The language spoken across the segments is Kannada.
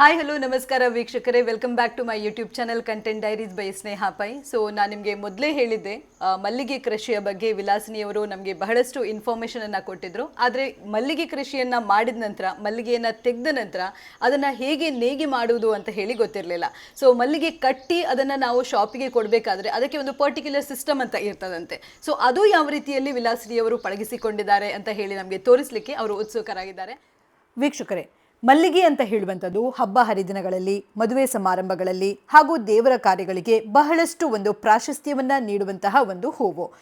ಹಾಯ್ ಹಲೋ ನಮಸ್ಕಾರ ವೀಕ್ಷಕರೇ. Welcome back to my YouTube channel Content Diaries by Sneha Pai so ನಾನು ನಿಮಗೆ ಮೊದಲೇ ಹೇಳಿದ್ದೆ ಮಲ್ಲಿಗೆ ಕೃಷಿಯ ಬಗ್ಗೆ ವಿಲಾಸಿನಿಯವರು ನಮಗೆ ಬಹಳಷ್ಟು ಇನ್ಫಾರ್ಮೇಷನ್ ಅನ್ನು ಕೊಟ್ಟಿದ್ರು. ಆದರೆ ಮಲ್ಲಿಗೆ ಕೃಷಿಯನ್ನು ಮಾಡಿದ ನಂತರ, ಮಲ್ಲಿಗೆಯನ್ನು ತೆಗೆದ ನಂತರ ಅದನ್ನು ಹೇಗೆ ನೇಗೆ ಮಾಡುವುದು ಅಂತ ಹೇಳಿ ಗೊತ್ತಿರಲಿಲ್ಲ. ಸೊ ಮಲ್ಲಿಗೆ ಕಟ್ಟಿ ಅದನ್ನು ನಾವು ಶಾಪಿಗೆ ಕೊಡಬೇಕಾದ್ರೆ ಅದಕ್ಕೆ ಒಂದು ಪರ್ಟಿಕ್ಯುಲರ್ ಸಿಸ್ಟಮ್ ಅಂತ ಇರ್ತದಂತೆ. ಸೊ ಅದು ಯಾವ ರೀತಿಯಲ್ಲಿ ವಿಲಾಸಿನಿಯವರು ಪಳಗಿಸಿಕೊಂಡಿದ್ದಾರೆ ಅಂತ ಹೇಳಿ ನಮಗೆ ತೋರಿಸಲಿಕ್ಕೆ ಅವರು ಉತ್ಸುಕರಾಗಿದ್ದಾರೆ. ವೀಕ್ಷಕರೇ ಮಲ್ಲಿಗೆ ಅಂತ ಹೇಳುವಂಥದ್ದು ಹಬ್ಬ ಹರಿದಿನಗಳಲ್ಲಿ, ಮದುವೆ ಸಮಾರಂಭಗಳಲ್ಲಿ ಹಾಗೂ ದೇವರ ಕಾರ್ಯಗಳಿಗೆ ಬಹಳಷ್ಟು ಒಂದು ಪ್ರಾಶಸ್ತ್ಯವನ್ನ ನೀಡುವಂತಹ ಒಂದು ಹೂವು.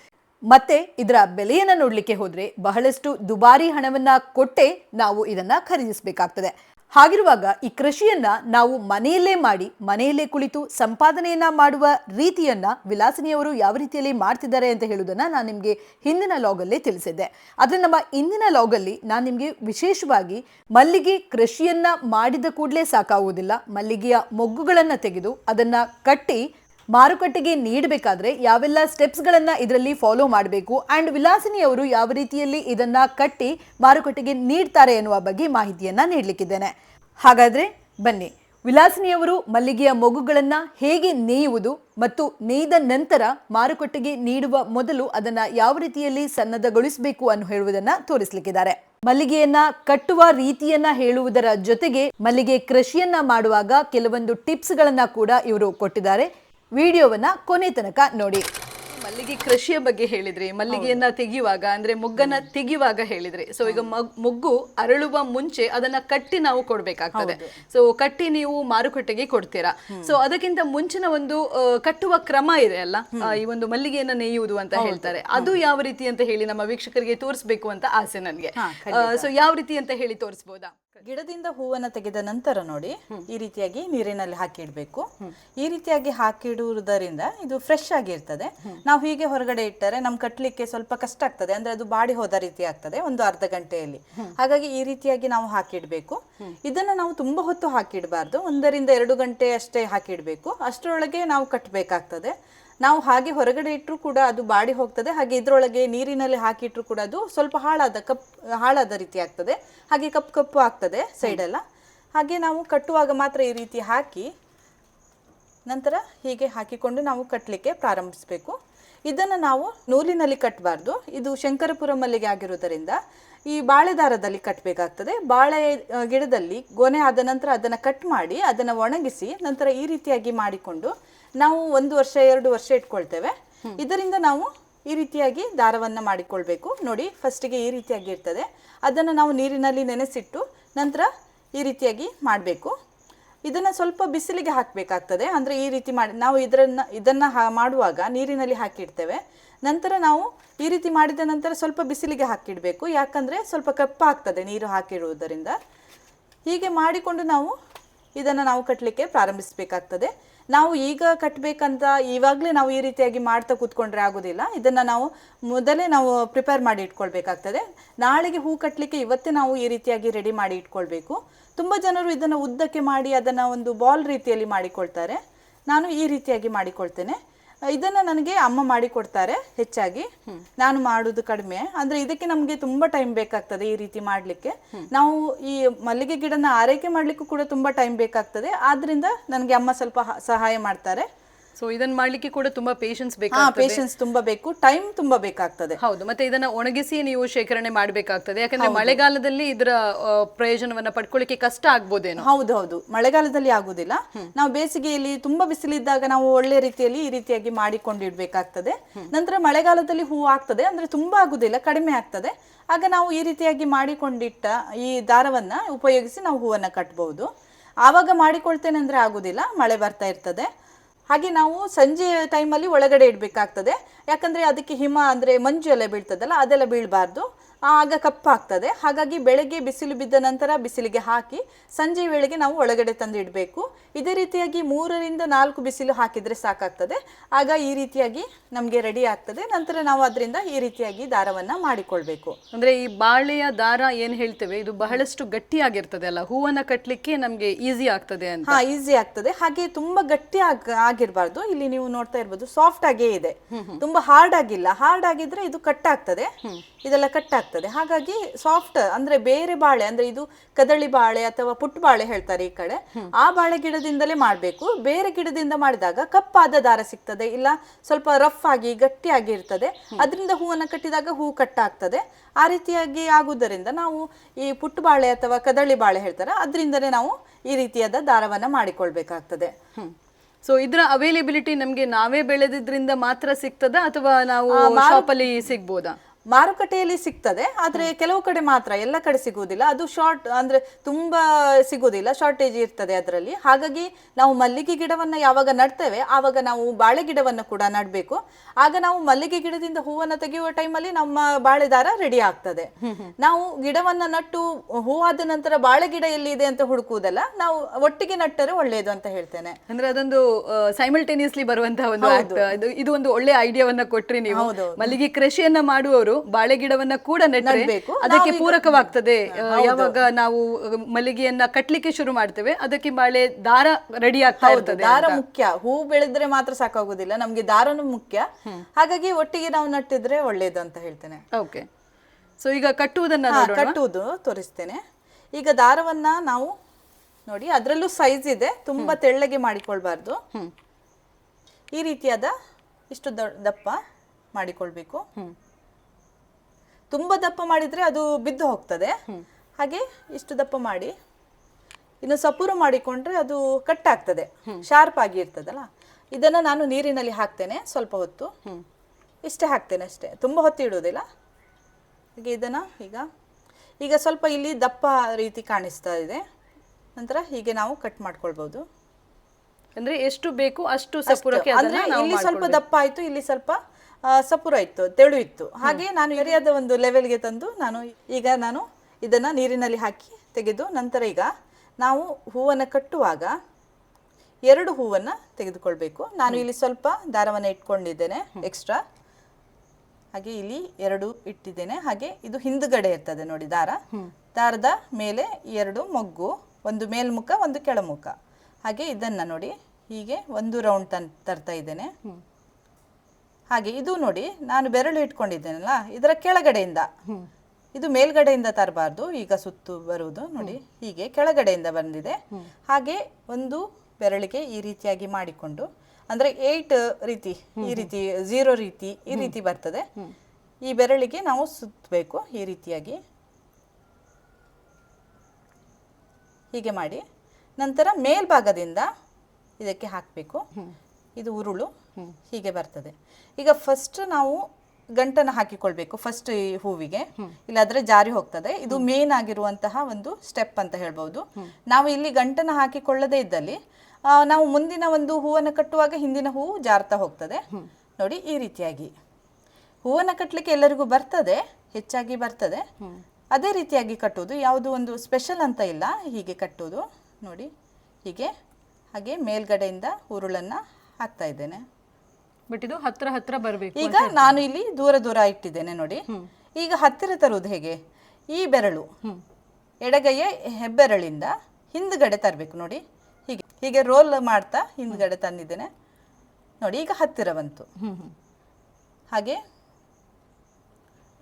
ಮತ್ತೆ ಇದರ ಬೆಲೆಯನ್ನ ನೋಡ್ಲಿಕ್ಕೆ ಹೋದ್ರೆ ಬಹಳಷ್ಟು ದುಬಾರಿ ಹಣವನ್ನ ಕೊಟ್ಟೆ ನಾವು ಇದನ್ನ ಖರೀದಿಸಬೇಕಾಗ್ತದೆ. ಹಾಗಿರುವಾಗ ಈ ಕೃಷಿಯನ್ನ ನಾವು ಮನೆಯಲ್ಲೇ ಮಾಡಿ, ಮನೆಯಲ್ಲೇ ಕುಳಿತು ಸಂಪಾದನೆಯನ್ನ ಮಾಡುವ ರೀತಿಯನ್ನ ವಿಲಾಸಿನಿಯವರು ಯಾವ ರೀತಿಯಲ್ಲಿ ಮಾಡ್ತಿದ್ದಾರೆ ಅಂತ ಹೇಳುವುದನ್ನ ನಾನು ನಿಮಗೆ ಹಿಂದಿನ ಲಾಗಲ್ಲೇ ತಿಳಿಸಿದ್ದೆ. ಆದರೆ ನಮ್ಮ ಇಂದಿನ ಲಾಗಲ್ಲಿ ನಾನು ನಿಮಗೆ ವಿಶೇಷವಾಗಿ ಮಲ್ಲಿಗೆ ಕೃಷಿಯನ್ನ ಮಾಡಿದ ಕೂಡಲೇ ಸಾಕಾಗುವುದಿಲ್ಲ. ಮಲ್ಲಿಗೆಯ ಮೊಗ್ಗುಗಳನ್ನು ತೆಗೆದು ಅದನ್ನ ಕಟ್ಟಿ ಮಾರುಕಟ್ಟೆಗೆ ನೀಡಬೇಕಾದ್ರೆ ಯಾವೆಲ್ಲ ಸ್ಟೆಪ್ಸ್ಗಳನ್ನು ಇದರಲ್ಲಿ ಫಾಲೋ ಮಾಡಬೇಕು ಆ್ಯಂಡ್ ವಿಲಾಸಿನಿ ಅವರು ಯಾವ ರೀತಿಯಲ್ಲಿ ಇದನ್ನ ಕಟ್ಟಿ ಮಾರುಕಟ್ಟೆಗೆ ನೀಡ್ತಾರೆ ಎನ್ನುವ ಬಗ್ಗೆ ಮಾಹಿತಿಯನ್ನ ನೀಡಲಿಕ್ಕಿದ್ದೇನೆ. ಹಾಗಾದ್ರೆ ಬನ್ನಿ ವಿಲಾಸಿನಿಯವರು ಮಲ್ಲಿಗೆಯ ಮಗುಗಳನ್ನ ಹೇಗೆ ನೇಯುವುದು ಮತ್ತು ನೇಯ್ದ ನಂತರ ಮಾರುಕಟ್ಟೆಗೆ ನೀಡುವ ಮೊದಲು ಅದನ್ನ ಯಾವ ರೀತಿಯಲ್ಲಿ ಸನ್ನದ್ಧಗೊಳಿಸಬೇಕು ಅನ್ನು ಹೇಳುವುದನ್ನ ತೋರಿಸಲಿಕ್ಕಿದ್ದಾರೆ. ಮಲ್ಲಿಗೆಯನ್ನ ಕಟ್ಟುವ ರೀತಿಯನ್ನ ಹೇಳುವುದರ ಜೊತೆಗೆ ಮಲ್ಲಿಗೆ ಕೃಷಿಯನ್ನ ಮಾಡುವಾಗ ಕೆಲವೊಂದು ಟಿಪ್ಸ್ಗಳನ್ನ ಕೂಡ ಇವರು ಕೊಟ್ಟಿದ್ದಾರೆ. ವಿಡಿಯೋವನ್ನ ಕೊನೆ ತನಕ ನೋಡಿ. ಮಲ್ಲಿಗೆ ಕೃಷಿಯ ಬಗ್ಗೆ ಹೇಳಿದ್ರಿ ಮಲ್ಲಿಗೆಯನ್ನ ತೆಗೆಯುವಾಗ ಅಂದ್ರೆ ಮೊಗ್ಗನ್ನ ತೆಗೆಯುವಾಗ ಹೇಳಿದ್ರಿ. ಸೊ ಈಗ ಮಗ್- ಮೊಗ್ಗು ಅರಳುವ ಮುಂಚೆ ಅದನ್ನ ಕಟ್ಟಿ ನಾವು ಕೊಡ್ಬೇಕಾಗ್ತದೆ. ಸೊ ಕಟ್ಟಿ ನೀವು ಮಾರುಕಟ್ಟೆಗೆ ಕೊಡ್ತೀರಾ? ಸೊ ಅದಕ್ಕಿಂತ ಮುಂಚಿನ ಒಂದು ಕಟ್ಟುವ ಕ್ರಮ ಇದೆ ಅಲ್ಲ? ಈ ಒಂದು ಮಲ್ಲಿಗೆಯನ್ನ ನೇಯುವುದು ಅಂತ ಹೇಳ್ತಾರೆ. ಅದು ಯಾವ ರೀತಿ ಅಂತ ಹೇಳಿ ನಮ್ಮ ವೀಕ್ಷಕರಿಗೆ ತೋರಿಸ್ಬೇಕು ಅಂತ ಆಸೆ ನನಗೆ. ಸೊ ಯಾವ ರೀತಿ ಅಂತ ಹೇಳಿ ತೋರಿಸ್ಬೋದಾ? ಗಿಡದಿಂದ ಹೂವನ್ನ ತೆಗೆದ ನಂತರ ನೋಡಿ ಈ ರೀತಿಯಾಗಿ ನೀರಿನಲ್ಲಿ ಹಾಕಿಡ್ಬೇಕು. ಈ ರೀತಿಯಾಗಿ ಹಾಕಿಡುವುದರಿಂದ ಇದು ಫ್ರೆಶ್ ಆಗಿರ್ತದೆ. ನಾವು ಹೀಗೆ ಹೊರಗಡೆ ಇಟ್ಟರೆ ನಮ್ ಕಟ್ಲಿಕ್ಕೆ ಸ್ವಲ್ಪ ಕಷ್ಟ ಆಗ್ತದೆ. ಅಂದ್ರೆ ಅದು ಬಾಡಿ ಹೋದ ರೀತಿ ಆಗ್ತದೆ ಒಂದು ಅರ್ಧ ಗಂಟೆಯಲ್ಲಿ. ಹಾಗಾಗಿ ಈ ರೀತಿಯಾಗಿ ನಾವು ಹಾಕಿಡ್ಬೇಕು. ಇದನ್ನ ನಾವು ತುಂಬಾ ಹೊತ್ತು ಹಾಕಿಡಬಾರ್ದು. ಒಂದರಿಂದ ಎರಡು ಗಂಟೆ ಅಷ್ಟೇ ಹಾಕಿಡ್ಬೇಕು. ಅಷ್ಟರೊಳಗೆ ನಾವು ಕಟ್ಟಬೇಕಾಗ್ತದೆ ನಾವು ಹಾಗೆ ಹೊರಗಡೆ ಇಟ್ಟರು ಕೂಡ ಅದು ಬಾಡಿ ಹೋಗ್ತದೆ. ಹಾಗೆ ಇದರೊಳಗೆ ನೀರಿನಲ್ಲಿ ಹಾಕಿಟ್ರೂ ಕೂಡ ಅದು ಸ್ವಲ್ಪ ಹಾಳಾದ ಕಪ್, ಹಾಳಾದ ರೀತಿ ಆಗ್ತದೆ. ಹಾಗೆ ಕಪ್ಪು ಕಪ್ಪು ಆಗ್ತದೆ ಸೈಡೆಲ್ಲ ಹಾಗೆ ನಾವು ಕಟ್ಟುವಾಗ ಮಾತ್ರ ಈ ರೀತಿ ಹಾಕಿ ನಂತರ ಹೀಗೆ ಹಾಕಿಕೊಂಡು ನಾವು ಕಟ್ಟಲಿಕ್ಕೆ ಪ್ರಾರಂಭಿಸಬೇಕು. ಇದನ್ನು ನಾವು ನೂಲಿನಲ್ಲಿ ಕಟ್ಟಬಾರ್ದು ಇದು ಶಂಕರಪುರ ಮಲ್ಲಿಗೆ ಆಗಿರುವುದರಿಂದ ಈ ಬಾಳೆ ದಾರದಲ್ಲಿ ಕಟ್ಟಬೇಕಾಗ್ತದೆ ಬಾಳೆ ಗಿಡದಲ್ಲಿ ಗೊನೆ ಆದ ನಂತರ ಅದನ್ನು ಕಟ್ ಮಾಡಿ ಅದನ್ನು ಒಣಗಿಸಿ ನಂತರ ಈ ರೀತಿಯಾಗಿ ಮಾಡಿಕೊಂಡು ನಾವು ಒಂದು ವರ್ಷ, ಎರಡು ವರ್ಷ ಇಟ್ಕೊಳ್ತೇವೆ. ಇದರಿಂದ ನಾವು ಈ ರೀತಿಯಾಗಿ ದಾರವನ್ನು ಮಾಡಿಕೊಳ್ಬೇಕು. ನೋಡಿ ಫಸ್ಟಿಗೆ ಈ ರೀತಿಯಾಗಿ ಇರ್ತದೆ. ಅದನ್ನು ನಾವು ನೀರಿನಲ್ಲಿ ನೆನೆಸಿಟ್ಟು ನಂತರ ಈ ರೀತಿಯಾಗಿ ಮಾಡಬೇಕು. ಇದನ್ನ ಸ್ವಲ್ಪ ಬಿಸಿಲಿಗೆ ಹಾಕಬೇಕಾಗ್ತದೆ. ಅಂದ್ರೆ ಈ ರೀತಿ ಮಾಡಿ, ನಾವು ಇದರನ್ನ, ಇದನ್ನ ಮಾಡುವಾಗ ನೀರಿನಲ್ಲಿ ಹಾಕಿಡ್ತೇವೆ. ನಂತರ ನಾವು ಈ ರೀತಿ ಮಾಡಿದ ನಂತರ ಸ್ವಲ್ಪ ಬಿಸಿಲಿಗೆ ಹಾಕಿಡಬೇಕು. ಯಾಕಂದ್ರೆ ಸ್ವಲ್ಪ ಕಪ್ಪಾಗ್ತದೆ ನೀರು ಹಾಕಿಡುವುದರಿಂದ. ಹೀಗೆ ಮಾಡಿಕೊಂಡು ನಾವು ಇದನ್ನು ನಾವು ಕಟ್ಟಲಿಕ್ಕೆ ಪ್ರಾರಂಭಿಸಬೇಕಾಗ್ತದೆ. ನಾವು ಈಗ ಕಟ್ಟಬೇಕಂತ ಇವಾಗಲೇ ನಾವು ಈ ರೀತಿಯಾಗಿ ಮಾಡ್ತಾ ಕೂತ್ಕೊಂಡ್ರೆ ಆಗೋದಿಲ್ಲ. ಇದನ್ನು ನಾವು ಮೊದಲೇ ನಾವು ಪ್ರಿಪೇರ್ ಮಾಡಿ ಇಟ್ಕೊಳ್ಬೇಕಾಗ್ತದೆ. ನಾಳೆಗೆ ಹೂ ಕಟ್ಟಲಿಕ್ಕೆ ಇವತ್ತೇ ನಾವು ಈ ರೀತಿಯಾಗಿ ರೆಡಿ ಮಾಡಿ ಇಟ್ಕೊಳ್ಬೇಕು. ತುಂಬ ಜನರು ಇದನ್ನು ಉದ್ದಕ್ಕೆ ಮಾಡಿ ಅದನ್ನು ಒಂದು ಬಾಲ್ ರೀತಿಯಲ್ಲಿ ಮಾಡಿಕೊಳ್ತಾರೆ. ನಾನು ಈ ರೀತಿಯಾಗಿ ಮಾಡಿಕೊಳ್ತೇನೆ. ಇದನ್ನ ನನಗೆ ಅಮ್ಮ ಮಾಡಿಕೊಡ್ತಾರೆ ಹೆಚ್ಚಾಗಿ. ನಾನು ಮಾಡುದು ಕಡಿಮೆ. ಅಂದ್ರೆ ಇದಕ್ಕೆ ನಮಗೆ ತುಂಬಾ ಟೈಮ್ ಬೇಕಾಗ್ತದೆ ಈ ರೀತಿ ಮಾಡ್ಲಿಕ್ಕೆ. ನಾವು ಈ ಮಲ್ಲಿಗೆ ಗಿಡನ ಆರೈಕೆ ಮಾಡ್ಲಿಕ್ಕೂ ಕೂಡ ತುಂಬಾ ಟೈಮ್ ಬೇಕಾಗ್ತದೆ. ಆದ್ರಿಂದ ನನಗೆ ಅಮ್ಮ ಸ್ವಲ್ಪ ಸಹಾಯ ಮಾಡ್ತಾರೆ. ಸೊ ಇದನ್ನ ಮಾಡ್ಲಿಕ್ಕೆ ಕೂಡ ತುಂಬಾ ಪೇಷನ್ಸ್ ಹಾ ಬೇಕಾಗ್ತದೆ. ಪೇಷನ್ಸ್ ತುಂಬಾ ಬೇಕು ಟೈಮ್ ತುಂಬಾ ಬೇಕಾಗ್ತದೆ. ಹೌದು ಮತ್ತೆ ಇದನ್ನ ಒಣಗಿಸಿ ನೀವು ಶೇಖರಣೆ ಮಾಡಬೇಕಾಗ್ತದೆ. ಯಾಕಂದ್ರೆ ಮಳೆಗಾಲದಲ್ಲಿ ಇದರ ಪ್ರಯೋಜನವನ್ನ ಪಡ್ಕೊಳ್ಳಿಕ್ಕೆ ಕಷ್ಟ ಆಗ್ಬೋದೇನೋ. ಹೌದು ಹೌದು. ಮಳೆಗಾಲದಲ್ಲಿ ಆಗುದಿಲ್ಲ. ನಾವು ಬೇಸಿಗೆಯಲ್ಲಿ ತುಂಬಾ ಬಿಸಿಲಿದ್ದಾಗ ನಾವು ಒಳ್ಳೆ ರೀತಿಯಲ್ಲಿ ಈ ರೀತಿಯಾಗಿ ಮಾಡಿಕೊಂಡಿಡ್ಬೇಕಾಗ್ತದೆ ನಂತರ ಮಳೆಗಾಲದಲ್ಲಿ ಹೂ ಆಗ್ತದೆ ಅಂದ್ರೆ ತುಂಬಾ ಆಗುದಿಲ್ಲ ಕಡಿಮೆ ಆಗ್ತದೆ. ಆಗ ನಾವು ಈ ರೀತಿಯಾಗಿ ಮಾಡಿಕೊಂಡಿಟ್ಟ ಈ ದಾರವನ್ನ ಉಪಯೋಗಿಸಿ ನಾವು ಹೂವನ್ನ ಕಟ್ಟಬಹುದು ಆವಾಗ ಮಾಡಿಕೊಳ್ತೇನೆ ಅಂದ್ರೆ ಆಗುದಿಲ್ಲ ಮಳೆ ಬರ್ತಾ ಇರ್ತದೆ. ಹಾಗೆ ನಾವು ಸಂಜೆ ಟೈಮಲ್ಲಿ ಒಳಗಡೆ ಇಡಬೇಕಾಗ್ತದೆ. ಯಾಕಂದರೆ ಅದಕ್ಕೆ ಹಿಮ ಅಂದರೆ ಮಂಜು ಎಲ್ಲ ಬೀಳ್ತದಲ್ಲ ಅದೆಲ್ಲ ಬೀಳಬಾರ್ದು. ಆಗ ಕಪ್ಪಾಗ್ತದೆ. ಹಾಗಾಗಿ ಬೆಳಗ್ಗೆ ಬಿಸಿಲು ಬಿದ್ದ ನಂತರ ಬಿಸಿಲಿಗೆ ಹಾಕಿ ಸಂಜೆ ವೇಳೆಗೆ ನಾವು ಒಳಗಡೆ ತಂದು ಇಡಬೇಕು ಇದೇ ರೀತಿಯಾಗಿ ಮೂರರಿಂದ ನಾಲ್ಕು ಬಿಸಿಲು ಹಾಕಿದ್ರೆ ಸಾಕಾಗ್ತದೆ. ಆಗ ಈ ರೀತಿಯಾಗಿ ನಮಗೆ ರೆಡಿ ಆಗ್ತದೆ. ನಂತರ ನಾವು ಅದರಿಂದ ಈ ರೀತಿಯಾಗಿ ದಾರವನ್ನು ಮಾಡಿಕೊಳ್ಬೇಕು. ಅಂದ್ರೆ ಈ ಬಾಳೆಯ ದಾರ ಏನು ಹೇಳ್ತೇವೆ? ಇದು ಬಹಳಷ್ಟು ಗಟ್ಟಿಯಾಗಿರ್ತದೆ ಅಲ್ಲ? ಹೂವನ್ನು ಕಟ್ಟಲಿಕ್ಕೆ ನಮಗೆ ಈಸಿ ಆಗ್ತದೆ ಅಂತ. ಹಾಂ ಈಸಿ ಆಗ್ತದೆ. ಹಾಗೆ ತುಂಬಾ ಗಟ್ಟಿ ಆಗ ಆಗಿರ್ಬಾರ್ದು. ಇಲ್ಲಿ ನೀವು ನೋಡ್ತಾ ಇರ್ಬೋದು ಸಾಫ್ಟ್ ಆಗೇ ಇದೆ. ತುಂಬಾ ಹಾರ್ಡ್ ಆಗಿಲ್ಲ. ಹಾರ್ಡ್ ಆಗಿದ್ರೆ ಇದು ಕಟ್ ಆಗ್ತದೆ. ಇದೆಲ್ಲ ಕಟ್ ಆಗ್ತದೆ. ಆಗ್ತದೆ. ಹಾಗಾಗಿ ಸಾಫ್ಟ್ ಅಂದ್ರೆ ಬೇರೆ ಬಾಳೆ ಅಂದ್ರೆ ಇದು ಕದಳಿ ಬಾಳೆ ಅಥವಾ ಪುಟ್ ಬಾಳೆ ಹೇಳ್ತಾರೆ ಈ ಕಡೆ. ಆ ಬಾಳೆ ಗಿಡದಿಂದಲೇ ಮಾಡಬೇಕು. ಬೇರೆ ಗಿಡದಿಂದ ಮಾಡಿದಾಗ ಕಪ್ಪಾದ ದಾರ ಸಿಗ್ತದೆ ಇಲ್ಲ ಸ್ವಲ್ಪ ರಫ್ ಆಗಿ ಗಟ್ಟಿಯಾಗಿ ಇರ್ತದೆ. ಅದರಿಂದ ಹೂವನ್ನು ಕಟ್ಟಿದಾಗ ಹೂ ಕಟ್ಟಾಗ್ತದೆ. ಆ ರೀತಿಯಾಗಿ ಆಗುವುದರಿಂದ ನಾವು ಈ ಪುಟ್ ಬಾಳೆ ಅಥವಾ ಕದಳಿ ಬಾಳೆ ಹೇಳ್ತಾರೆ ಅದರಿಂದಲೇ ನಾವು ಈ ರೀತಿಯಾದ ದಾರವನ್ನ ಮಾಡಿಕೊಳ್ಬೇಕಾಗ್ತದೆ. ಸೊ ಇದರ ಅವೈಲೇಬಿಲಿಟಿ ನಮಗೆ ನಾವೇ ಬೆಳೆದಿದ್ರಿಂದ ಮಾತ್ರ ಸಿಗ್ತದಾ ಅಥವಾ ನಾವು ಶಾಪಲ್ಲಿ ಸಿಗ್ಬೋದಾ? ಮಾರುಕಟ್ಟೆಯಲ್ಲಿ ಸಿಗ್ತದೆ ಆದ್ರೆ ಕೆಲವು ಕಡೆ ಮಾತ್ರ ಎಲ್ಲ ಕಡೆ ಸಿಗುವುದಿಲ್ಲ. ಅದು ಶಾರ್ಟ್ ಅಂದ್ರೆ ತುಂಬಾ ಸಿಗುವುದಿಲ್ಲ ಶಾರ್ಟೇಜ್ ಇರ್ತದೆ ಅದರಲ್ಲಿ. ಹಾಗಾಗಿ ನಾವು ಮಲ್ಲಿಗೆ ಗಿಡವನ್ನ ಯಾವಾಗ ನಡ್ತೇವೆ ಆವಾಗ ನಾವು ಬಾಳೆ ಗಿಡವನ್ನ ಕೂಡ ನಡ್ಬೇಕು. ಆಗ ನಾವು ಮಲ್ಲಿಗೆ ಗಿಡದಿಂದ ಹೂವನ್ನು ತೆಗೆಯುವ ಟೈಮಲ್ಲಿ ನಮ್ಮ ಬಾಳೆ ದಾರ ರೆಡಿ ಆಗ್ತದೆ. ನಾವು ಗಿಡವನ್ನ ನಟ್ಟು ಹೂವಾದ ನಂತರ ಬಾಳೆ ಗಿಡ ಎಲ್ಲಿದೆ ಅಂತ ಹುಡುಕುವುದಲ್ಲ ನಾವು ಒಟ್ಟಿಗೆ ನಟ್ಟರೆ ಒಳ್ಳೆಯದು ಅಂತ ಹೇಳ್ತೇನೆ. ಅಂದ್ರೆ ಅದೊಂದು ಸೈಮಲ್ಟೇನಿಯಸ್ಲಿ ಬರುವಂತಹ ಒಂದು ಇದು ಒಂದು ಒಳ್ಳೆ ಐಡಿಯಾವನ್ನ ಕೊಟ್ರಿ ನೀವು. ಮಲ್ಲಿಗೆ ಕೃಷಿಯನ್ನ ಮಾಡುವವರು ಬಾಳೆ ಗಿಡವನ್ನ ಕೂಡ ನೆಡಬೇಕು. ಅದಕ್ಕೆ ಪೂರಕವಾಗ್ತದೆ. ಯಾವಾಗ ನಾವು ಮಲ್ಲಿಗೆಯನ್ನ ಕಟ್ಲಿಕ್ಕೆ ಶುರು ಮಾಡ್ತೇವೆ ಅದಕ್ಕೆ ಬಾಳೆ ದಾರ ರೆಡಿ ಆಗ್ತಾ ಇರ್ತದೆ ದಾರ ಮುಖ್ಯ. ಹೂ ಬೆಳೆದ್ರೆ ಮಾತ್ರ ಸಾಕಾಗುದಿಲ್ಲ ನಮ್ಗೆ ದಾರನು ಮುಖ್ಯ. ಹಾಗಾಗಿ ಒಟ್ಟಿಗೆ ನಾವು ನಟ್ಟಿದ್ರೆ ಒಳ್ಳೇದು ಅಂತ ಹೇಳ್ತೇನೆ. ಓಕೆ. ಸೊ ಈಗ ಕಟ್ಟುವುದನ್ನ ಕಟ್ಟುವುದು ತೋರಿಸ್ತೇನೆ. ಈಗ ದಾರವನ್ನ ನಾವು ನೋಡಿ ಅದರಲ್ಲೂ ಸೈಜ್ ಇದೆ ತುಂಬಾ ತೆಳ್ಳಗೆ ಮಾಡಿಕೊಳ್ಬಾರ್ದು. ಈ ರೀತಿಯಾದ ಇಷ್ಟು ದಪ್ಪ ಮಾಡಿಕೊಳ್ಬೇಕು. ತುಂಬಾ ದಪ್ಪ ಮಾಡಿದ್ರೆ ಅದು ಬಿದ್ದು ಹೋಗ್ತದೆ. ಹಾಗೆ ಇಷ್ಟು ದಪ್ಪ ಮಾಡಿ ಇನ್ನು ಸಪೂರ ಮಾಡಿಕೊಂಡ್ರೆ ಅದು ಕಟ್ ಆಗ್ತದೆ ಶಾರ್ಪ್ ಆಗಿ ಇರ್ತದಲ್ಲ. ಇದನ್ನ ನಾನು ನೀರಿನಲ್ಲಿ ಹಾಕ್ತೇನೆ ಸ್ವಲ್ಪ ಹೊತ್ತು. ಇಷ್ಟೇ ಹಾಕ್ತೇನೆ ಅಷ್ಟೇ ತುಂಬಾ ಹೊತ್ತು ಇಡೋದಿಲ್ಲ ಹಾಗೆ ಇದನ್ನ ಈಗ ಈಗ ಸ್ವಲ್ಪ ಇಲ್ಲಿ ದಪ್ಪ ರೀತಿ ಕಾಣಿಸ್ತಾ ಇದೆ. ನಂತರ ಹೀಗೆ ನಾವು ಕಟ್ ಮಾಡ್ಕೊಳ್ಬೋದು. ಅಂದ್ರೆ ಎಷ್ಟು ಬೇಕು ಅಷ್ಟು ಸಪೂರಕ್ಕೆ ಅಂದ್ರೆ ಇಲ್ಲಿ ಸ್ವಲ್ಪ ದಪ್ಪ ಆಯ್ತು ಇಲ್ಲಿ ಸ್ವಲ್ಪ ಸಪುರ ಇತ್ತು ತೆಳು ಇತ್ತು. ಹಾಗೆ ನಾನು ಎರಿಯಾದ ಒಂದು ಲೆವೆಲ್ಗೆ ತಂದು ನಾನು ಈಗ ನಾನು ಇದನ್ನ ನೀರಿನಲ್ಲಿ ಹಾಕಿ ತೆಗೆದು ನಂತರ ಈಗ ನಾವು ಹೂವನ್ನು ಕಟ್ಟುವಾಗ ಎರಡು ಹೂವನ್ನು ತೆಗೆದುಕೊಳ್ಬೇಕು. ನಾನು ಇಲ್ಲಿ ಸ್ವಲ್ಪ ದಾರವನ್ನು ಇಟ್ಕೊಂಡಿದ್ದೇನೆ ಎಕ್ಸ್ಟ್ರಾ ಹಾಗೆ ಇಲ್ಲಿ ಎರಡು ಇಟ್ಟಿದ್ದೇನೆ. ಹಾಗೆ ಇದು ಹಿಂದುಗಡೆ ಇರ್ತದೆ ನೋಡಿ ದಾರ. ದಾರದ ಮೇಲೆ ಎರಡು ಮೊಗ್ಗು ಒಂದು ಮೇಲ್ಮುಖ ಒಂದು ಕೆಳಮುಖ. ಹಾಗೆ ಇದನ್ನ ನೋಡಿ ಹೀಗೆ ಒಂದು ರೌಂಡ್ ತನ್ ತರ್ತಾ ಇದ್ದೇನೆ. ಹಾಗೆ ಇದು ನೋಡಿ ನಾನು ಬೆರಳು ಇಟ್ಕೊಂಡಿದ್ದೇನಲ್ಲ ಇದರ ಕೆಳಗಡೆಯಿಂದ. ಇದು ಮೇಲ್ಗಡೆಯಿಂದ ತರಬಾರ್ದು ಈಗ ಸುತ್ತು ಬರುವುದು ನೋಡಿ ಹೀಗೆ ಕೆಳಗಡೆಯಿಂದ ಬಂದಿದೆ. ಹಾಗೆ ಒಂದು ಬೆರಳಿಗೆ ಈ ರೀತಿಯಾಗಿ ಮಾಡಿಕೊಂಡು ಅಂದ್ರೆ ಏಟ್ ರೀತಿ ಈ ರೀತಿ ಝೀರೋ ರೀತಿ ಈ ರೀತಿ ಬರ್ತದೆ. ಈ ಬೆರಳಿಗೆ ನಾವು ಸುತ್ತಬೇಕು ಈ ರೀತಿಯಾಗಿ. ಹೀಗೆ ಮಾಡಿ ನಂತರ ಮೇಲ್ಭಾಗದಿಂದ ಇದಕ್ಕೆ ಹಾಕಬೇಕು. ಇದು ಉರುಳು. ಹೀಗೆ ಬರ್ತದೆ. ಈಗ ಫಸ್ಟ್ ನಾವು ಗಂಟನ್ನು ಹಾಕಿಕೊಳ್ಬೇಕು ಫಸ್ಟ್ ಈ ಹೂವಿಗೆ. ಇಲ್ಲಾದ್ರೆ ಜಾರಿ ಹೋಗ್ತದೆ. ಇದು ಮೇನ್ ಆಗಿರುವಂತಹ ಒಂದು ಸ್ಟೆಪ್ ಅಂತ ಹೇಳ್ಬೋದು. ನಾವು ಇಲ್ಲಿ ಗಂಟನ್ನು ಹಾಕಿಕೊಳ್ಳದೇ ಇದ್ದಲ್ಲಿ ನಾವು ಮುಂದಿನ ಒಂದು ಹೂವನ್ನು ಕಟ್ಟುವಾಗ ಹಿಂದಿನ ಹೂವು ಜಾರ್ತಾ ಹೋಗ್ತದೆ. ನೋಡಿ, ಈ ರೀತಿಯಾಗಿ. ಹೂವನ್ನು ಕಟ್ಟಲಿಕ್ಕೆ ಎಲ್ಲರಿಗೂ ಬರ್ತದೆ, ಹೆಚ್ಚಾಗಿ ಬರ್ತದೆ. ಅದೇ ರೀತಿಯಾಗಿ ಕಟ್ಟುವುದು. ಯಾವುದು ಒಂದು ಸ್ಪೆಷಲ್ ಅಂತ ಇಲ್ಲ, ಹೀಗೆ ಕಟ್ಟುವುದು. ನೋಡಿ, ಹೀಗೆ, ಹಾಗೆ ಮೇಲ್ಗಡೆಯಿಂದ ಉರುಳನ್ನು ಹಾಕ್ತಾ ಇದ್ದೇನೆ. ಬಟ್ ಇದು ಹತ್ರ ಹತ್ರ ಬರಬೇಕು ಈಗ ನಾನು ಇಲ್ಲಿ ದೂರ ದೂರ ಇಟ್ಟಿದ್ದೇನೆ ನೋಡಿ. ಈಗ ಹತ್ತಿರ ತರುವುದು ಹೇಗೆ? ಈ ಬೆರಳು ಎಡಗೈಯ ಹೆಬ್ಬೆರಳಿಂದ ಹಿಂದ್ಗಡೆ ತರಬೇಕು ನೋಡಿ. ಹೀಗೆ ಹೀಗೆ ರೋಲ್ ಮಾಡ್ತಾ ಹಿಂದ್ಗಡೆ ತಂದಿದ್ದೇನೆ. ನೋಡಿ ಈಗ ಹತ್ತಿರ ಬಂತು. ಹಾಗೆ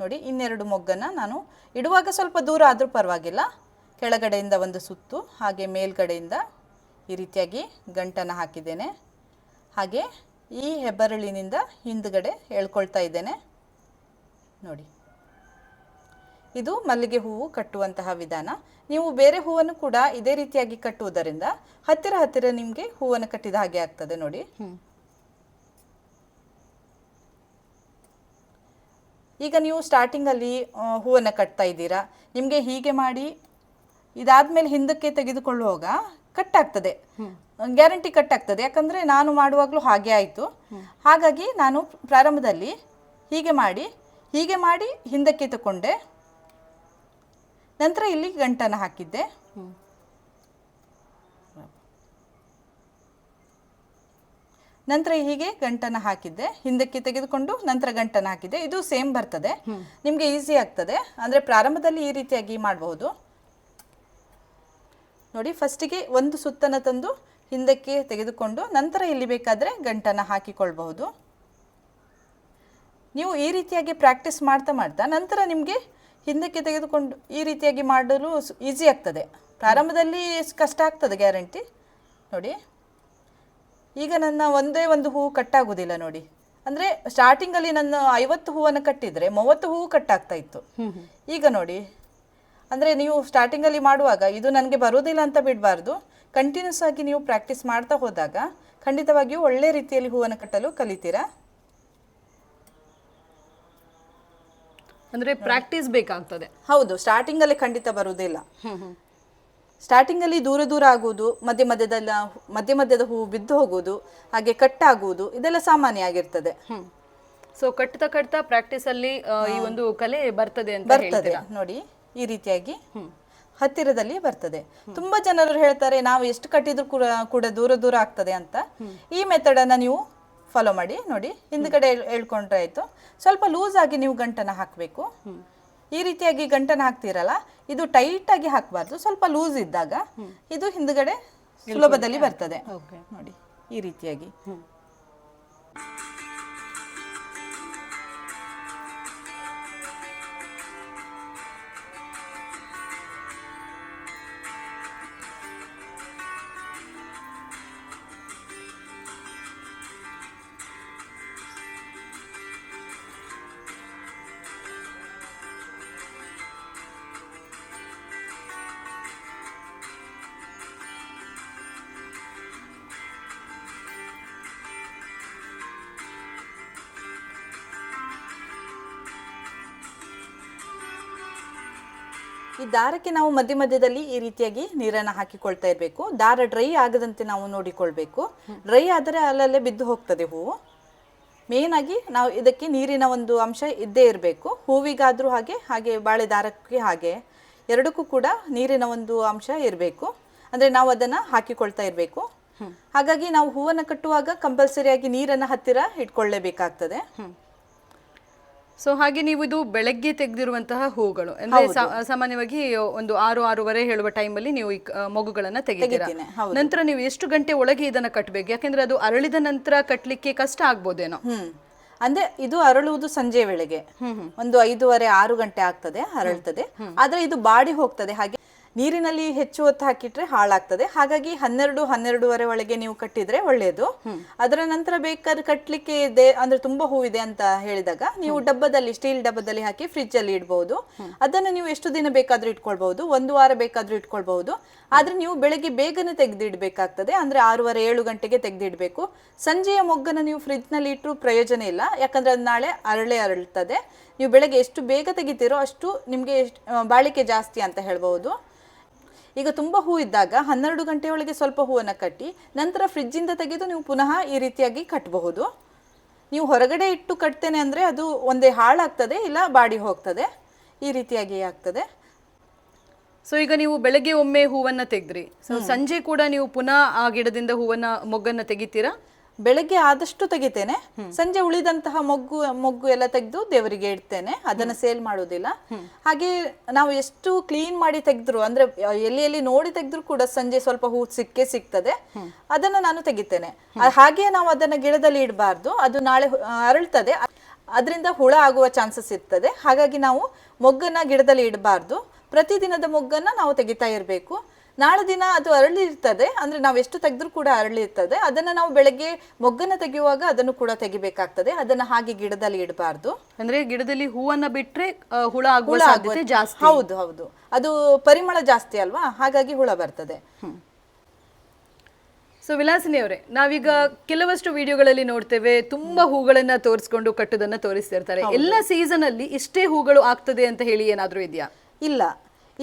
ನೋಡಿ ಇನ್ನೆರಡು ಮೊಗ್ಗನ್ನ ನಾನು ಇಡುವಾಗ ಸ್ವಲ್ಪ ದೂರ ಆದರೂ ಪರವಾಗಿಲ್ಲ. ಕೆಳಗಡೆಯಿಂದ ಒಂದು ಸುತ್ತು ಹಾಗೆ ಮೇಲ್ಗಡೆಯಿಂದ ಈ ರೀತಿಯಾಗಿ ಗಂಟನ್ನು ಹಾಕಿದ್ದೇನೆ. ಹಾಗೆ ಈ ಹೆಬ್ಬರಳಿನಿಂದ ಹಿಂದ್ಗಡೆ ಹೇಳ್ಕೊಳ್ತಾ ಇದ್ದೇನೆ. ನೋಡಿ. ಇದು ಮಲ್ಲಿಗೆ ಹೂವು ಕಟ್ಟುವಂತಹ ವಿಧಾನ. ನೀವು ಬೇರೆ ಹೂವನ್ನು ಕೂಡ ಇದೇ ರೀತಿಯಾಗಿ ಕಟ್ಟುವುದರಿಂದ ಹತ್ತಿರ ಹತ್ತಿರ ನಿಮಗೆ ಹೂವನ್ನು ಕಟ್ಟಿದ ಹಾಗೆ ಆಗ್ತದೆ ನೋಡಿ. ಈಗ ನೀವು ಸ್ಟಾರ್ಟಿಂಗಲ್ಲಿ ಹೂವನ್ನು ಕಟ್ತಾ ಇದ್ದೀರಾ. ನಿಮಗೆ ಹೀಗೆ ಮಾಡಿ ಇದಾದ್ಮೇಲೆ ಹಿಂದಕ್ಕೆ ತೆಗೆದುಕೊಳ್ಳುವಾಗ ಕಟ್ ಆಗ್ತದೆ ಗ್ಯಾರಂಟಿ ಕಟ್ ಆಗ್ತದೆ ಯಾಕಂದ್ರೆ ನಾನು ಮಾಡುವಾಗಲೂ ಹಾಗೆ ಆಯಿತು. ಹಾಗಾಗಿ ನಾನು ಪ್ರಾರಂಭದಲ್ಲಿ ಹೀಗೆ ಮಾಡಿ ಹೀಗೆ ಮಾಡಿ ಹಿಂದಕ್ಕೆ ತಕೊಂಡೆ. ನಂತರ ಇಲ್ಲಿ ಗಂಟನ ಹಾಕಿದ್ದೆ. ನಂತರ ಹೀಗೆ ಗಂಟನ ಹಾಕಿದ್ದೆ. ಹಿಂದಕ್ಕೆ ತೆಗೆದುಕೊಂಡು ನಂತರ ಗಂಟನ ಹಾಕಿದ್ದೆ. ಇದು ಸೇಮ್ ಬರ್ತದೆ. ನಿಮಗೆ ಈಸಿ ಆಗ್ತದೆ. ಅಂದ್ರೆ ಪ್ರಾರಂಭದಲ್ಲಿ ಈ ರೀತಿಯಾಗಿ ಮಾಡಬಹುದು. ನೋಡಿ ಫಸ್ಟಿಗೆ ಒಂದು ಸುತ್ತನ್ನು ತಂದು ಹಿಂದಕ್ಕೆ ತೆಗೆದುಕೊಂಡು ನಂತರ ಇಲ್ಲಿ ಬೇಕಾದರೆ ಗಂಟನ್ನು ಹಾಕಿಕೊಳ್ಬಹುದು. ನೀವು ಈ ರೀತಿಯಾಗಿ ಪ್ರಾಕ್ಟೀಸ್ ಮಾಡ್ತಾ ಮಾಡ್ತಾ ನಂತರ ನಿಮಗೆ ಹಿಂದಕ್ಕೆ ತೆಗೆದುಕೊಂಡು ಈ ರೀತಿಯಾಗಿ ಮಾಡಲು ಈಸಿ ಆಗ್ತದೆ. ಪ್ರಾರಂಭದಲ್ಲಿ ಕಷ್ಟ ಆಗ್ತದೆ ಗ್ಯಾರಂಟಿ ನೋಡಿ ಈಗ ನನ್ನ ಒಂದೇ ಒಂದು ಹೂವು ಕಟ್ಟಾಗುವುದಿಲ್ಲ ನೋಡಿ. ಅಂದರೆ ಸ್ಟಾರ್ಟಿಂಗಲ್ಲಿ ನನ್ನ ಐವತ್ತು ಹೂವನ್ನು ಕಟ್ಟಿದರೆ ಮೂವತ್ತು ಹೂವು ಕಟ್ಟಾಗ್ತಾ ಇತ್ತು. ಈಗ ನೋಡಿ ಅಂದರೆ ನೀವು ಸ್ಟಾರ್ಟಿಂಗಲ್ಲಿ ಮಾಡುವಾಗ ಇದು ನನಗೆ ಬರೋದಿಲ್ಲ ಅಂತ ಬಿಡಬಾರ್ದು. ಕಂಟಿನ್ಯೂಸ್ ಆಗಿ ನೀವು ಪ್ರಾಕ್ಟೀಸ್ ಮಾಡ್ತಾ ಹೋದಾಗ ಖಂಡಿತವಾಗಿಯೂ ಒಳ್ಳೆ ರೀತಿಯಲ್ಲಿ ಹೂವನ್ನು ಕಟ್ಟಲು ಕಲಿತೀರಾ? ಅಂದ್ರೆ ಪ್ರಾಕ್ಟೀಸ್ ಬೇಕಾಗ್ತದೆ. ಹೌದು ಸ್ಟಾರ್ಟಿಂಗಲ್ಲಿ ಖಂಡಿತ ಬರುವುದಿಲ್ಲ. ಸ್ಟಾರ್ಟಿಂಗಲ್ಲಿ ದೂರ ದೂರ ಆಗುವುದು ಮಧ್ಯ ಮಧ್ಯದಲ್ಲ ಮಧ್ಯ ಮಧ್ಯದ ಹೂವು ಬಿದ್ದು ಹೋಗುವುದು ಹಾಗೆ ಕಟ್ ಆಗುವುದು ಇದೆಲ್ಲ ಸಾಮಾನ್ಯ ಆಗಿರ್ತದೆ. ಸೊ ಕಟ್ತಾ ಕಟ್ತಾ ಪ್ರಾಕ್ಟೀಸ್ ಅಲ್ಲಿ ಈ ಒಂದು ಕಲೆ ಬರ್ತದೆ ಅಂತ ಬರ್ತದೆ ನೋಡಿ. ಈ ರೀತಿಯಾಗಿ ಹತ್ತಿರದಲ್ಲಿ ಬರ್ತದೆ. ತುಂಬಾ ಜನರು ಹೇಳ್ತಾರೆ ನಾವು ಎಷ್ಟು ಕಟ್ಟಿದ್ರು ಕೂಡ ಕೂಡ ದೂರ ದೂರ ಆಗ್ತದೆ ಅಂತ. ಈ ಮೆಥಡ್ ಅನ್ನ ನೀವು ಫಾಲೋ ಮಾಡಿ ನೋಡಿ. ಹಿಂದ್ಗಡೆ ಹೇಳ್ಕೊಂಡ್ರೆ ಆಯ್ತು. ಸ್ವಲ್ಪ ಲೂಸ್ ಆಗಿ ನೀವು ಗಂಟನ್ನ ಹಾಕಬೇಕು. ಈ ರೀತಿಯಾಗಿ ಗಂಟನ್ನ ಹಾಕ್ತಿರಲ್ಲ ಇದು ಟೈಟ್ ಆಗಿ ಹಾಕಬಾರ್ದು. ಸ್ವಲ್ಪ ಲೂಸ್ ಇದ್ದಾಗ ಇದು ಹಿಂದ್ಗಡೆ ಸುಲಭದಲ್ಲಿ ಬರ್ತದೆ. ನೋಡಿ ಈ ರೀತಿಯಾಗಿ. ಈ ದಾರಕ್ಕೆ ನಾವು ಮಧ್ಯ ಮಧ್ಯದಲ್ಲಿ ಈ ರೀತಿಯಾಗಿ ನೀರನ್ನು ಹಾಕಿಕೊಳ್ತಾ ಇರಬೇಕು. ದಾರ ಡ್ರೈ ಆಗದಂತೆ ನಾವು ನೋಡಿಕೊಳ್ಬೇಕು. ಡ್ರೈ ಆದರೆ ಅಲ್ಲಲ್ಲೇ ಬಿದ್ದು ಹೋಗ್ತದೆ ಹೂವು. ಮೇನ್ ಆಗಿ ನಾವು ಇದಕ್ಕೆ ನೀರಿನ ಒಂದು ಅಂಶ ಇದ್ದೇ ಇರಬೇಕು. ಹೂವಿಗಾದರೂ ಹಾಗೆ ಹಾಗೆ ಬಾಳೆ ದಾರಕ್ಕೆ ಹಾಗೆ. ಎರಡಕ್ಕೂ ಕೂಡ ನೀರಿನ ಒಂದು ಅಂಶ ಇರಬೇಕು. ಅಂದರೆ ನಾವು ಅದನ್ನು ಹಾಕಿಕೊಳ್ತಾ ಇರಬೇಕು. ಹಾಗಾಗಿ ನಾವು ಹೂವನ್ನು ಕಟ್ಟುವಾಗ ಕಂಪಲ್ಸರಿಯಾಗಿ ನೀರನ್ನು ಹತ್ತಿರ ಇಟ್ಕೊಳ್ಳೇಬೇಕಾಗ್ತದೆ. ಸೊ ಹಾಗೆ ನೀವು ಇದು ಬೆಳಗ್ಗೆ ತೆಗೆದಿರುವಂತಹ ಹೂಗಳು. ಅಂದ್ರೆ ಸಾ- ಸಾಮಾನ್ಯವಾಗಿ ಒಂದು ಆರು ಆರೂವರೆ ಹೇಳುವ ಅಲ್ಲಿ ನೀವು ಈ ಕ- ಮೊಗ್ಗುಗಳನ್ನ ತೆಗಿತೀರಾ? ತೆಗಿತೀನಿ, ಹೌದು. ನಂತರ ನೀವು ಎಷ್ಟು ಗಂಟೆ ಒಳಗೆ ಇದನ್ನ ಕಟ್ಟಬೇಕು ಯಾಕಂದ್ರೆ ಅದು ಅರಳಿದ ನಂತರ ಕಟ್ಟಲಿಕ್ಕೆ ಕಷ್ಟ ಆಗ್ಬೋದೇನೋ? ಹ್ಮ್. ಅಂದ್ರೆ ಇದು ಅರಳುವುದು ಸಂಜೆ ವೇಳೆಗೆ. ಒಂದು ಐದೂವರೆ ಆರು ಗಂಟೆ ಆಗ್ತದೆ ಅರಳ್ತದೆ. ಆದ್ರೆ ಇದು ಬಾಡಿ ಹೋಗ್ತದೆ. ಹಾಗೆ ನೀರಿನಲ್ಲಿ ಹೆಚ್ಚು ಹೊತ್ತು ಹಾಕಿಟ್ರೆ ಹಾಳಾಗ್ತದೆ. ಹಾಗಾಗಿ ಹನ್ನೆರಡು ಹನ್ನೆರಡೂವರೆ ಒಳಗೆ ನೀವು ಕಟ್ಟಿದ್ರೆ ಒಳ್ಳೆಯದು ಅದರ ನಂತರ ಬೇಕಾದ್ರೆ ಕಟ್ಟಲಿಕ್ಕೆ ಇದೆ ಅಂದ್ರೆ ತುಂಬಾ ಹೂವಿದೆ ಅಂತ ಹೇಳಿದಾಗ ನೀವು ಡಬ್ಬದಲ್ಲಿ ಸ್ಟೀಲ್ ಡಬ್ಬದಲ್ಲಿ ಹಾಕಿ ಫ್ರಿಜ್ ಅಲ್ಲಿ ಇಡಬಹುದು ಅದನ್ನು ನೀವು ಎಷ್ಟು ದಿನ ಬೇಕಾದ್ರೂ ಇಟ್ಕೊಳ್ಬಹುದು ಒಂದು ವಾರ ಬೇಕಾದ್ರೂ ಇಟ್ಕೊಳ್ಬಹುದು ಆದ್ರೆ ನೀವು ಬೆಳಗ್ಗೆ ಬೇಗನೆ ತೆಗೆದಿಡ್ಬೇಕಾಗ್ತದೆ. ಅಂದ್ರೆ ಆರೂವರೆ ಏಳು ಗಂಟೆಗೆ ತೆಗೆದಿಡ್ಬೇಕು. ಸಂಜೆಯ ಮೊಗ್ಗನ ನೀವು ಫ್ರಿಜ್ನಲ್ಲಿ ಇಟ್ಟರು ಪ್ರಯೋಜನ ಇಲ್ಲ. ಯಾಕಂದ್ರೆ ಅದು ನಾಳೆ ಅರಳೆ ಅರಳ್ತದೆ. ನೀವು ಬೆಳಗ್ಗೆ ಎಷ್ಟು ಬೇಗ ತೆಗಿತೀರೋ ಅಷ್ಟು ನಿಮಗೆ ಬಾಳಿಕೆ ಜಾಸ್ತಿ ಅಂತ ಹೇಳ್ಬಹುದು ಈಗ ತುಂಬ ಹೂ ಇದ್ದಾಗ ಹನ್ನೆರಡು ಗಂಟೆಯೊಳಗೆ ಸ್ವಲ್ಪ ಹೂವನ್ನು ಕಟ್ಟಿ ನಂತರ ಫ್ರಿಜ್ಜಿಂದ ತೆಗೆದು ನೀವು ಪುನಃ ಈ ರೀತಿಯಾಗಿ ಕಟ್ಟಬಹುದು ನೀವು ಹೊರಗಡೆ ಇಟ್ಟು ಕಟ್ತೇನೆ ಅಂದರೆ ಅದು ಒಂದೇ ಹಾಳಾಗ್ತದೆ ಇಲ್ಲ ಬಾಡಿ ಹೋಗ್ತದೆ. ಈ ರೀತಿಯಾಗಿ ಆಗ್ತದೆ. ಸೊ ಈಗ ನೀವು ಬೆಳಗ್ಗೆ ಒಮ್ಮೆ ಹೂವನ್ನ ತೆಗೆದ್ರಿ. ಸೊ ಸಂಜೆ ಕೂಡ ನೀವು ಪುನಃ ಆ ಗಿಡದಿಂದ ಹೂವನ್ನ ಮೊಗ್ಗನ್ನ ತೆಗಿತೀರಾ? ಬೆಳಗ್ಗೆ ಆದಷ್ಟು ತೆಗಿತೇನೆ. ಸಂಜೆ ಉಳಿದಂತಹ ಮೊಗ್ಗು ಮೊಗ್ಗು ಎಲ್ಲ ತೆಗೆದು ದೇವರಿಗೆ ಇಡ್ತೇನೆ. ಅದನ್ನ ಸೇಲ್ ಮಾಡೋದಿಲ್ಲ ಹಾಗೆ ನಾವು ಎಷ್ಟು ಕ್ಲೀನ್ ಮಾಡಿ ತೆಗೆದ್ರು ಅಂದ್ರೆ ಎಲ್ಲಿ ಎಲ್ಲಿ ನೋಡಿ ತೆಗೆದ್ರು ಕೂಡ ಸಂಜೆ ಸ್ವಲ್ಪ ಹೂ ಸಿಕ್ಕೇ ಸಿಗ್ತದೆ. ಅದನ್ನ ನಾನು ತೆಗಿತೇನೆ. ಹಾಗೆ ನಾವು ಅದನ್ನ ಗಿಡದಲ್ಲಿ ಇಡಬಾರ್ದು. ಅದು ನಾಳೆ ಅರಳ್ತದೆ. ಅದರಿಂದ ಹುಳ ಆಗುವ ಚಾನ್ಸಸ್ ಇರ್ತದೆ. ಹಾಗಾಗಿ ನಾವು ಮೊಗ್ಗನ್ನ ಗಿಡದಲ್ಲಿ ಇಡಬಾರ್ದು. ಪ್ರತಿದಿನದ ಮೊಗ್ಗನ್ನ ನಾವು ತೆಗಿತಾ ಇರಬೇಕು. ನಾಳೆ ದಿನ ಅದು ಅರಳಿರ್ತದೆ ಅಂದ್ರೆ ನಾವು ಎಷ್ಟು ತೆಗೆದ್ರೂ ಕೂಡ ಅರಳಿ ಇರ್ತದೆ. ಅದನ್ನ ನಾವು ಬೆಳಗ್ಗೆ ಮೊಗ್ಗನ್ನ ತೆಗೆಯುವಾಗ ಅದನ್ನು ಕೂಡ ತೆಗಿಬೇಕಾಗ್ತದೆ. ಅದನ್ನ ಹಾಗೆ ಗಿಡದಲ್ಲಿ ಇಡಬಾರ್ದು. ಅಂದ್ರೆ ಗಿಡದಲ್ಲಿ ಹೂವನ್ನ ಬಿಟ್ರೆ ಹುಳ ಹುಳ ಆಗುತ್ತೆ ಜಾಸ್ತಿ. ಹೌದು ಹೌದು. ಅದು ಪರಿಮಳ ಜಾಸ್ತಿ ಅಲ್ವಾ? ಹಾಗಾಗಿ ಹುಳ ಬರ್ತದೆ. ಸೊ ವಿಲಾಸಿನಿ ಅವರೇ ನಾವೀಗ ಕೆಲವಷ್ಟು ವಿಡಿಯೋಗಳಲ್ಲಿ ನೋಡ್ತೇವೆ. ತುಂಬಾ ಹೂಗಳನ್ನ ತೋರಿಸ್ಕೊಂಡು ಕಟ್ಟುದನ್ನ ತೋರಿಸ್ತಿರ್ತಾರೆ. ಎಲ್ಲ ಸೀಸನ್ ಅಲ್ಲಿ ಇಷ್ಟೇ ಹೂಗಳು ಆಗ್ತದೆ ಅಂತ ಹೇಳಿ ಏನಾದ್ರೂ ಇದೆಯಾ? ಇಲ್ಲ.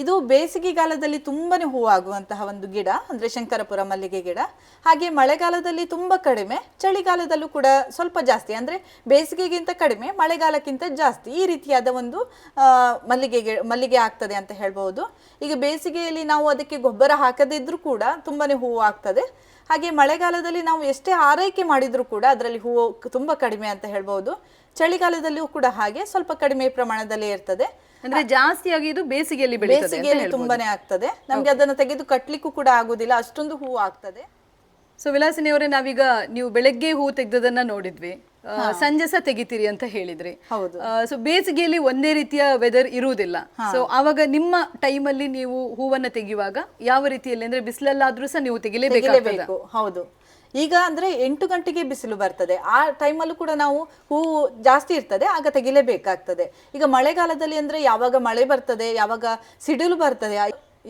ಇದು ಬೇಸಿಗೆಗಾಲದಲ್ಲಿ ತುಂಬಾನೇ ಹೂವಾಗುವಂತಹ ಒಂದು ಗಿಡ, ಅಂದ್ರೆ ಶಂಕರಪುರ ಮಲ್ಲಿಗೆ ಗಿಡ. ಹಾಗೆ ಮಳೆಗಾಲದಲ್ಲಿ ತುಂಬಾ ಕಡಿಮೆ, ಚಳಿಗಾಲದಲ್ಲೂ ಕೂಡ ಸ್ವಲ್ಪ ಜಾಸ್ತಿ, ಅಂದ್ರೆ ಬೇಸಿಗೆಗಿಂತ ಕಡಿಮೆ, ಮಳೆಗಾಲಕ್ಕಿಂತ ಜಾಸ್ತಿ ಈ ರೀತಿಯಾದ ಒಂದು ಮಲ್ಲಿಗೆ ಮಲ್ಲಿಗೆ ಆಗ್ತದೆ ಅಂತ ಹೇಳ್ಬಹುದು. ಈಗ ಬೇಸಿಗೆಯಲ್ಲಿ ನಾವು ಅದಕ್ಕೆ ಗೊಬ್ಬರ ಹಾಕದಿದ್ರು ಕೂಡ ತುಂಬಾನೇ ಹೂವು ಆಗ್ತದೆ. ಹಾಗೆ ಮಳೆಗಾಲದಲ್ಲಿ ನಾವು ಎಷ್ಟೇ ಆರೈಕೆ ಮಾಡಿದರೂ ಕೂಡ ಅದರಲ್ಲಿ ಹೂವು ತುಂಬಾ ಕಡಿಮೆ ಅಂತ ಹೇಳ್ಬಹುದು. ಚಳಿಗಾಲದಲ್ಲಿಯೂ ಕೂಡ ಹಾಗೆ ಸ್ವಲ್ಪ ಕಡಿಮೆ ಪ್ರಮಾಣದಲ್ಲಿ ಇರ್ತದೆ. ಅಂದ್ರೆ ಜಾಸ್ತಿಯಾಗಿ ಇದು ಬೇಸಿಗೆಯಲ್ಲಿ ಬೆಳೀತದೆ ಬೇಸಿಗೆಯಲ್ಲಿ ತುಂಬಾನೇ ಆಗ್ತದೆ. ನಮ್ಗೆ ಅದನ್ನ ತೆಗೆದು ಕಟ್ಲಿಕ್ಕೂ ಕೂಡ ಆಗುದಿಲ್ಲ. ಅಷ್ಟೊಂದು ಹೂವು ಆಗ್ತದೆ. ಸೊ ವಿಲಾಸಿನಿ ಅವರೇ ನಾವೀಗ ನೀವು ಬೆಳಗ್ಗೆ ಹೂ ತೆಗೆದದನ್ನ ನೋಡಿದ್ವಿ. ಸಂಜೆ ಸಹ ತೆಗಿತೀರಿ ಅಂತ ಹೇಳಿದ್ರಿ. ಹೌದು. ಸೊ ಬೇಸಿಗೆಯಲ್ಲಿ ಒಂದೇ ರೀತಿಯ ವೆದರ್ ಇರುವುದಿಲ್ಲ. ಸೊ ಆವಾಗ ನಿಮ್ಮ ಟೈಮಲ್ಲಿ ನೀವು ಹೂವನ್ನ ತೆಗೆಯುವಾಗ ಯಾವ ರೀತಿಯಲ್ಲಿ? ಅಂದ್ರೆ ಬಿಸಿಲಲ್ಲಾದ್ರೂ ಸಹ ನೀವು ತೆಗಿಲೇಬೇಕು. ಹೌದು. ಈಗ ಅಂದ್ರೆ ಎಂಟು ಗಂಟೆಗೆ ಬಿಸಿಲು ಬರ್ತದೆ. ಆ ಟೈಮಲ್ಲೂ ಕೂಡ ನಾವು ಹೂವು ಜಾಸ್ತಿ ಇರ್ತದೆ, ಆಗ ತೆಗಿಲೇಬೇಕಾಗ್ತದೆ. ಈಗ ಮಳೆಗಾಲದಲ್ಲಿ ಅಂದ್ರೆ ಯಾವಾಗ ಮಳೆ ಬರ್ತದೆ, ಯಾವಾಗ ಸಿಡಿಲು ಬರ್ತದೆ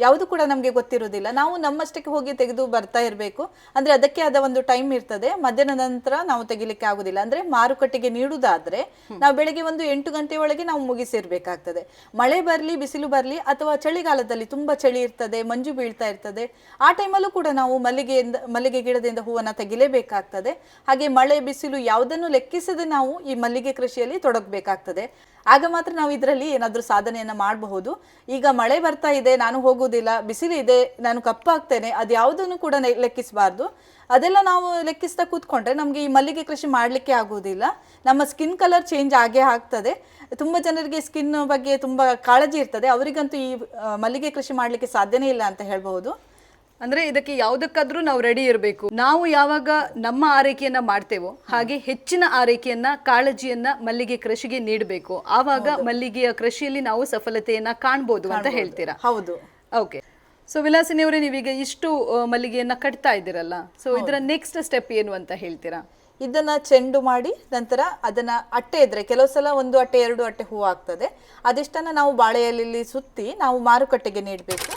ಯಾವುದು ಕೂಡ ನಮಗೆ ಗೊತ್ತಿರೋದಿಲ್ಲ ನಾವು ನಮ್ಮಷ್ಟಕ್ಕೆ ಹೋಗಿ ತೆಗೆದು ಬರ್ತಾ ಇರಬೇಕು. ಅಂದ್ರೆ ಅದಕ್ಕೆ ಆದ ಒಂದು ಟೈಮ್ ಇರ್ತದೆ. ಮಧ್ಯಾಹ್ನ ನಂತರ ನಾವು ತೆಗಿಲಿಕ್ಕೆ ಆಗುದಿಲ್ಲ. ಅಂದರೆ ಮಾರುಕಟ್ಟೆಗೆ ನೀಡುವುದಾದ್ರೆ ನಾವು ಬೆಳಗ್ಗೆ ಒಂದು ಎಂಟು ಗಂಟೆ ಒಳಗೆ ನಾವು ಮುಗಿಸಿರ್ಬೇಕಾಗ್ತದೆ. ಮಳೆ ಬರಲಿ ಬಿಸಿಲು ಬರಲಿ ಅಥವಾ ಚಳಿಗಾಲದಲ್ಲಿ ತುಂಬ ಚಳಿ ಇರ್ತದೆ ಮಂಜು ಬೀಳ್ತಾ ಇರ್ತದೆ ಆ ಟೈಮಲ್ಲೂ ಕೂಡ ನಾವು ಮಲ್ಲಿಗೆಯಿಂದ ಮಲ್ಲಿಗೆ ಗಿಡದಿಂದ ಹೂವನ್ನು ತೆಗಿಲೇಬೇಕಾಗ್ತದೆ. ಹಾಗೆ ಮಳೆ ಬಿಸಿಲು ಯಾವುದನ್ನು ಲೆಕ್ಕಿಸದೆ ನಾವು ಈ ಮಲ್ಲಿಗೆ ಕೃಷಿಯಲ್ಲಿ ತೊಡಗಬೇಕಾಗ್ತದೆ. ಆಗ ಮಾತ್ರ ನಾವು ಇದರಲ್ಲಿ ಏನಾದರೂ ಸಾಧನೆಯನ್ನ ಮಾಡಬಹುದು. ಈಗ ಮಳೆ ಬರ್ತಾ ಇದೆ, ನಾನು ಹೋಗುವುದಿಲ್ಲ, ಬಿಸಿಲು ಇದೆ, ನಾನು ಕಪ್ಪಾಗ್ತೇನೆ ಅದು ಯಾವುದನ್ನು ಕೂಡ ಲೆಕ್ಕಿಸಬಾರ್ದು. ಅದೆಲ್ಲ ನಾವು ಲೆಕ್ಕಿಸ್ತಾ ಕೂತ್ಕೊಂಡ್ರೆ ನಮಗೆ ಈ ಮಲ್ಲಿಗೆ ಕೃಷಿ ಮಾಡಲಿಕ್ಕೆ ಆಗುವುದಿಲ್ಲ. ನಮ್ಮ ಸ್ಕಿನ್ ಕಲರ್ ಚೇಂಜ್ ಆಗೇ ಆಗ್ತದೆ. ತುಂಬ ಜನರಿಗೆ ಸ್ಕಿನ್ ಬಗ್ಗೆ ತುಂಬ ಕಾಳಜಿ ಇರ್ತದೆ. ಅವರಿಗಂತೂ ಈ ಮಲ್ಲಿಗೆ ಕೃಷಿ ಮಾಡಲಿಕ್ಕೆ ಸಾಧ್ಯನೇ ಇಲ್ಲ ಅಂತ ಹೇಳ್ಬಹುದು. ಅಂದ್ರೆ ಇದಕ್ಕೆ ಯಾವುದಕ್ಕಾದ್ರೂ ನಾವು ರೆಡಿ ಇರಬೇಕು. ನಾವು ಯಾವಾಗ ನಮ್ಮ ಆರೈಕೆಯನ್ನ ಮಾಡ್ತೇವೋ ಹಾಗೆ ಹೆಚ್ಚಿನ ಆರೈಕೆಯನ್ನ ಕಾಳಜಿಯನ್ನ ಮಲ್ಲಿಗೆ ಕೃಷಿಗೆ ನೀಡಬೇಕು. ಆವಾಗ ಮಲ್ಲಿಗೆಯ ಕೃಷಿಯಲ್ಲಿ ನಾವು ಸಫಲತೆಯನ್ನ ಕಾಣಬಹುದು ಅಂತ ಹೇಳ್ತೀರಾ? ಹೌದು. ಓಕೆ ಸೊ ವಿಲಾಸಿನಿ ಅವರೇ ನೀವೀಗ ಇಷ್ಟು ಮಲ್ಲಿಗೆಯನ್ನ ಕಟ್ತಾ ಇದ್ದೀರಲ್ಲ. ಸೊ ಇದರ ನೆಕ್ಸ್ಟ್ ಸ್ಟೆಪ್ ಏನು ಅಂತ ಹೇಳ್ತೀರಾ? ಇದನ್ನ ಚೆಂಡು ಮಾಡಿ ನಂತರ ಅದನ್ನ ಅಟ್ಟೆ ಇದ್ರೆ ಕೆಲವು ಸಲ ಒಂದು ಅಟ್ಟೆ ಎರಡು ಅಟ್ಟೆ ಹೂವು ಆಗ್ತದೆ. ಅದಿಷ್ಟನ್ನ ನಾವು ಬಾಳೆಯಲ್ಲಿ ಸುತ್ತಿ ನಾವು ಮಾರುಕಟ್ಟೆಗೆ ನೀಡಬೇಕು.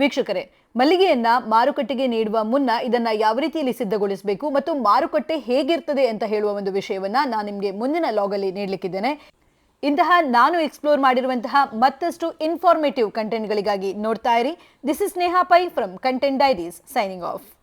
ವೀಕ್ಷಕರೇ ಮಲ್ಲಿಗೆಯನ್ನ ಮಾರುಕಟ್ಟೆಗೆ ನೀಡುವ ಮುನ್ನ ಇದನ್ನ ಯಾವ ರೀತಿಯಲ್ಲಿ ಸಿದ್ಧಗೊಳಿಸಬೇಕು ಮತ್ತು ಮಾರುಕಟ್ಟೆ ಹೇಗಿರ್ತದೆ ಅಂತ ಹೇಳುವ ಒಂದು ವಿಷಯವನ್ನ ನಾನು ನಿಮಗೆ ಮುಂದಿನ ಲಾಗಲ್ಲಿ ನೀಡಲಿಕ್ಕಿದ್ದೇನೆ. ಇಂತಹ ನಾನು ಎಕ್ಸ್ಪ್ಲೋರ್ ಮಾಡಿರುವಂತಹ ಮತ್ತಷ್ಟು ಇನ್ಫಾರ್ಮೇಟಿವ್ ಕಂಟೆಂಟ್ಗಳಿಗಾಗಿ ನೋಡ್ತಾ ಇರಿ. This is Neha Pai from Content Diaries signing off